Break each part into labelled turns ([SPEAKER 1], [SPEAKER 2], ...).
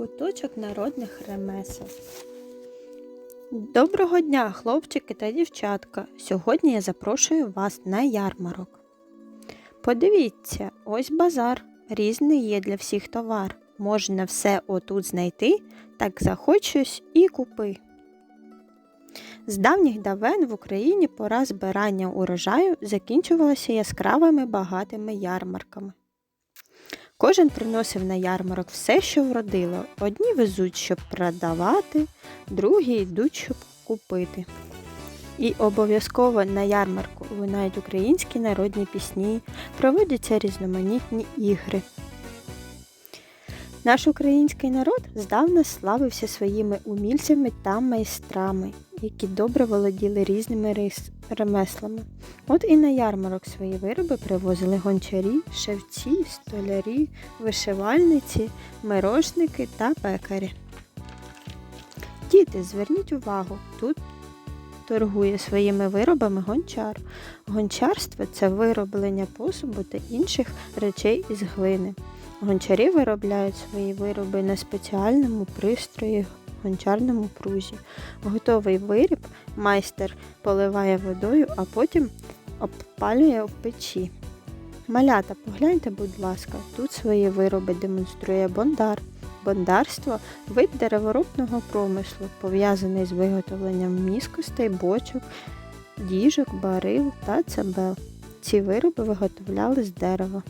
[SPEAKER 1] Куточок народних ремесел. Доброго дня, хлопчики та дівчатка. Сьогодні я запрошую вас на ярмарок. Подивіться, ось базар. Різний є для всіх товар. Можна все отут знайти, так захочусь і купи. З давніх давен в Україні пора збирання урожаю закінчувалася яскравими багатими ярмарками. Кожен приносив на ярмарок все, що вродило. Одні везуть, щоб продавати, другі йдуть, щоб купити. І обов'язково на ярмарку лунають українські народні пісні, проводяться різноманітні ігри. Наш український народ здавна славився своїми умільцями та майстрами, які добре володіли різними ремеслами. От і на ярмарок свої вироби привозили гончарі, шевці, столярі, вишивальниці, мирошники та пекарі. Діти, зверніть увагу, тут торгує своїми виробами гончар. Гончарство це вироблення посуду та інших речей із глини. Гончарі виробляють свої вироби на спеціальному пристрої гончарному прузі. Готовий виріб майстер поливає водою, а потім обпалює в печі. Малята, погляньте, будь ласка, тут свої вироби демонструє бондар. Бондарство вид дереворубного промислу, пов'язаний з виготовленням міскостей, бочок, діжок, барил та цебел. Ці вироби виготовляли з дерева.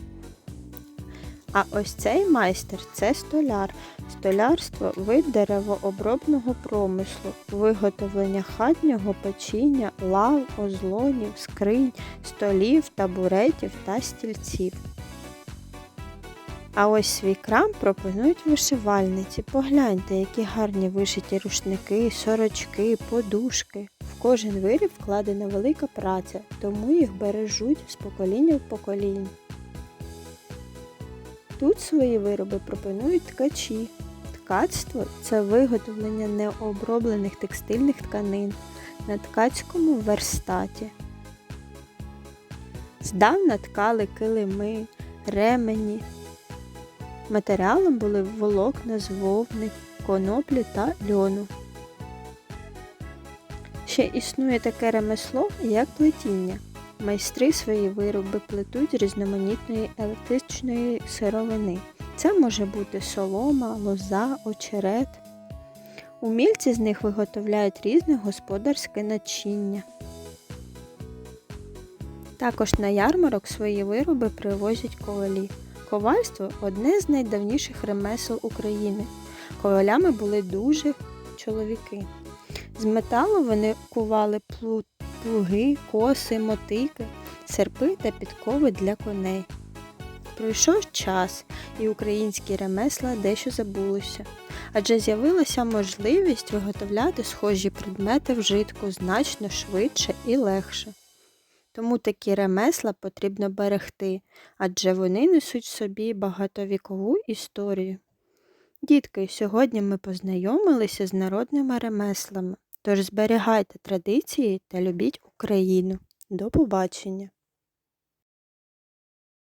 [SPEAKER 1] А ось цей майстер це столяр. Столярство вид деревообробного промислу, виготовлення хатнього печіння, лав, озлонів, скринь, столів, табуретів та стільців. А ось свій крам пропонують вишивальниці. Погляньте, які гарні вишиті рушники, сорочки, подушки. В кожен виріб вкладена велика праця, тому їх бережуть з покоління в покоління. Тут свої вироби пропонують ткачі. Ткацтво це виготовлення необроблених текстильних тканин на ткацькому верстаті. Здавна ткали килими, ремені. Матеріалом були волокна з вовни, коноплі та льону. Ще існує таке ремесло, як плетіння. Майстри свої вироби плетуть різноманітної електричної сировини. Це може бути солома, лоза, очерет. Умільці з них виготовляють різне господарське начиння. Також на ярмарок свої вироби привозять ковалі. Ковальство одне з найдавніших ремесел України. Ковалями були дуже чоловіки. З металу вони кували плут плуги, коси, мотики, серпи та підкови для коней. Пройшов час, і українські ремесла дещо забулися, адже з'явилася можливість виготовляти схожі предмети вжитку значно швидше і легше. Тому такі ремесла потрібно берегти, адже вони несуть в собі багатовікову історію. Дітки, сьогодні ми познайомилися з народними ремеслами. Тож зберігайте традиції та любіть Україну. До побачення!